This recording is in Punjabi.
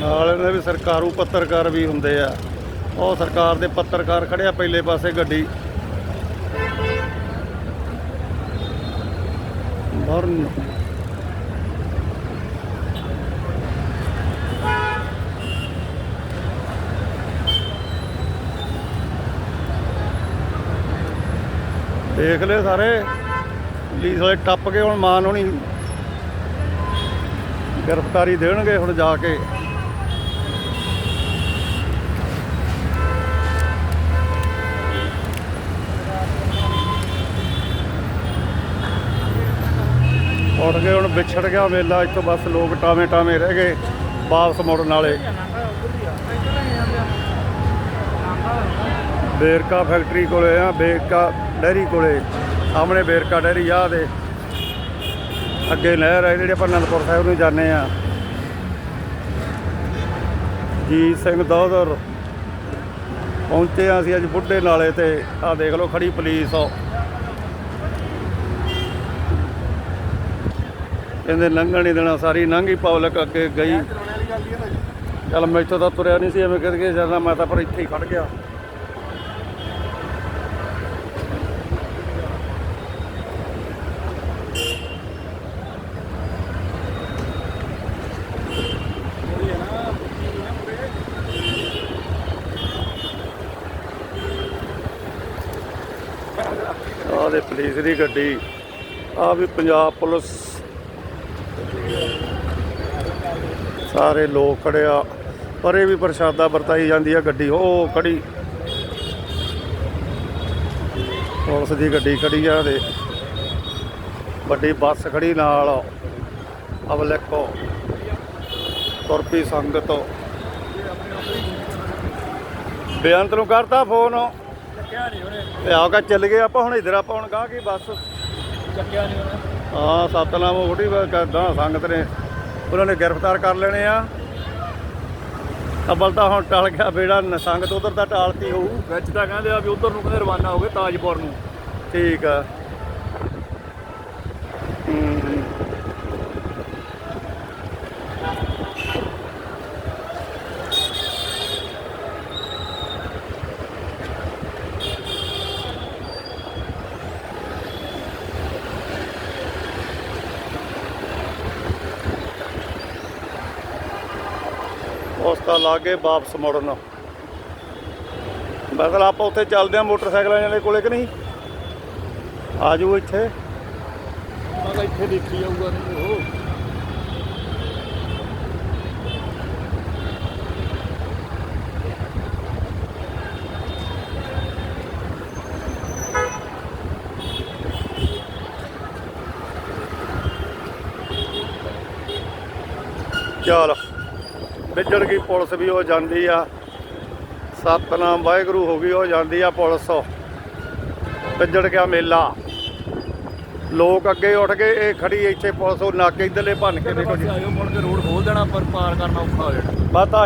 ਨਾਲ ਇਹਨਾਂ ਵੀ ਸਰਕਾਰੂ ਪੱਤਰਕਾਰ ਵੀ ਹੁੰਦੇ ਆ। ਉਹ ਸਰਕਾਰ ਦੇ ਪੱਤਰਕਾਰ ਖੜਿਆ ਪਹਿਲੇ ਪਾਸੇ ਗੱਡੀ। ਬਰਨ ਦੇਖ ਲੈ ਸਾਰੇ। ਪੁਲਿਸ ਵਾਲੇ ਟੱਪ ਕੇ ਹੁਣ ਮਾਨ ਹੋਣੀ ਗ੍ਰਿਫਤਾਰੀ ਦੇਣਗੇ ਹੁਣ ਜਾ ਕੇ। ਉੱਠ ਗਏ, ਹੁਣ ਵਿਛੜ ਗਿਆ ਵੇਲਾ, ਇੱਕ ਬਸ ਲੋਕ ਟਾਵੇਂ ਟਾਵੇਂ ਰਹਿ ਗਏ, ਵਾਪਸ ਮੁੜਨ ਵਾਲੇ। ਬੇਰਕਾ ਫੈਕਟਰੀ ਕੋਲੇ ਆ, ਬੇਰਕਾ ਡੈਰੀ ਕੋਲੇ। ਸਾਹਮਣੇ ਬੇਰਕਾ ਡੈਰੀ ਆ ਦੇ ਅੱਗੇ ਨਹਿਰ ਹੈ ਜਿਹੜੇ ਆਪਾਂ ਅਨੰਦਪੁਰ ਸਾਹਿਬ ਨੂੰ ਜਾਂਦੇ ਆ। ਜੀ ਸਿੰਘ ਦੋਦਰ ਪਹੁੰਚੇ ਆ ਅਸੀਂ ਅੱਜ ਬੁੱਢੇ ਨਾਲੇ ਤੇ। ਆ ਦੇਖ ਲਓ, ਖੜੀ ਪੁਲਿਸ ਕਹਿੰਦੇ ਲੰਘਣ ਨਹੀਂ ਦੇਣਾ, ਸਾਰੀ ਲੰਘੀ ਪਬਲਿਕ ਅੱਗੇ ਗਈ। ਚੱਲ ਮੈਂ ਇੱਥੋਂ ਤਾਂ ਤੁਰਿਆ ਨਹੀਂ ਸੀ, ਐਵੇਂ ਕਰਕੇ ਜਾਂਦਾ, ਮੈਂ ਤਾਂ ਪਰ ਇੱਥੇ ਹੀ ਖੜ ਗਿਆ। ਆਹ ਦੇ ਪੁਲਿਸ ਦੀ ਗੱਡੀ ਆ ਵੀ ਪੰਜਾਬ ਪੁਲਿਸ ਸਾਰੇ ਲੋਕ ਖੜਿਆ ਪਰੇ ਵੀ ਪ੍ਰਸ਼ਾਦਾ ਵਰਤਾਈ ਜਾਂਦੀ ਆ ਗੱਡੀ। ਉਹ ਖੜੀ। ਪੁਲਿਸ ਦੀ ਗੱਡੀ ਖੜੀ ਆ ਦੇ ਵੱਡੀ ਬੱਸ ਖੜੀ ਨਾਲ। ਅਵਲੇਕੋ ਤੁਰਪੀ ਸੰਗਤ। ਬੇਅੰਤ ਨੂੰ ਕਰਤਾ ਫੋਨ। ਚੱਕਿਆ ਨਹੀਂ ਉਹਨੇ। ਤੇ ਆ ਕੇ ਚੱਲ ਗਏ ਆਪਾਂ ਹੁਣ ਇਧਰ ਆਪਾਂ ਹੁਣ ਗਾਂ ਕੀ ਬੱਸ? ਚੱਕਿਆ ਨਹੀਂ ਉਹਨੇ। ਹਾਂ ਸਤਨਾਮ ਉਹਦੀ ਗਾਂ ਸੰਗਤ ਨੇ। ਉਹਨਾਂ ਨੇ ਗ੍ਰਿਫਤਾਰ ਕਰ ਲੈਣੇ ਆ। ਅਬਲ ਤਾਂ ਹੁਣ ਟਲ ਗਿਆ ਬੇੜਾ ਸੰਗਤ ਉਧਰ ਤਾਂ ਟਾਲਤੀ ਹੋਊ। ਵਿੱਚ ਤਾਂ ਕਹਿੰਦੇ ਆ ਵੀ ਉਧਰ ਨੂੰ ਕਹਿੰਦੇ ਰਵਾਨਾ ਹੋ ਗਏ ਤਾਜਪੁਰ ਨੂੰ। ਠੀਕ ਆ। ਉਸ ਦਾ ਲਾਗੇ ਵਾਪਸ ਮੁੜਨ। ਬਸਲ ਆਪਾਂ ਉੱਥੇ ਚੱਲਦੇ ਆ ਮੋਟਰਸਾਈਕਲਾਂ ਵਾਲੇ ਕੋਲੇ ਕਿ ਨਹੀਂ? ਆ ਜਾਓ ਇੱਥੇ। ਮੈਂ ਕਿਹਾ ਇੱਥੇ ਦੇਖੀ ਜਾਊਗਾ ਨਹੀਂ ਉਹ। ਚੱਲ। ਵਿਜੜ ਗਈ ਪੁਲਿਸ ਵੀ ਹੋ ਜਾਂਦੀ ਆ। ਸਤਨਾਮ ਵਾਹਿਗੁਰੂ ਹੋ ਗਈ ਹੋ ਜਾਂਦੀ ਆ ਪੁਲਿਸ। ਵਿਜੜ ਗਿਆ ਮੇਲਾ। ਲੋਕ ਅੱਗੇ ਉੱਠ ਗਏ ਇਹ ਖੜੀ ਇੱਥੇ ਪੁਲਿਸ ਉਹ ਨਾਕੇ ਇਧਰਲੇ ਭੰਨ ਕੇ ਦੇਖੋ ਜੀ। ਆਇਓ ਮੁੜ ਕੇ ਰੋਡ ਖੋਲ ਦੇਣਾ ਪਰ ਪਾਰ ਕਰਨਾ ਔਖਾ ਹੋ ਜਾਣਾ। ਪਤਾ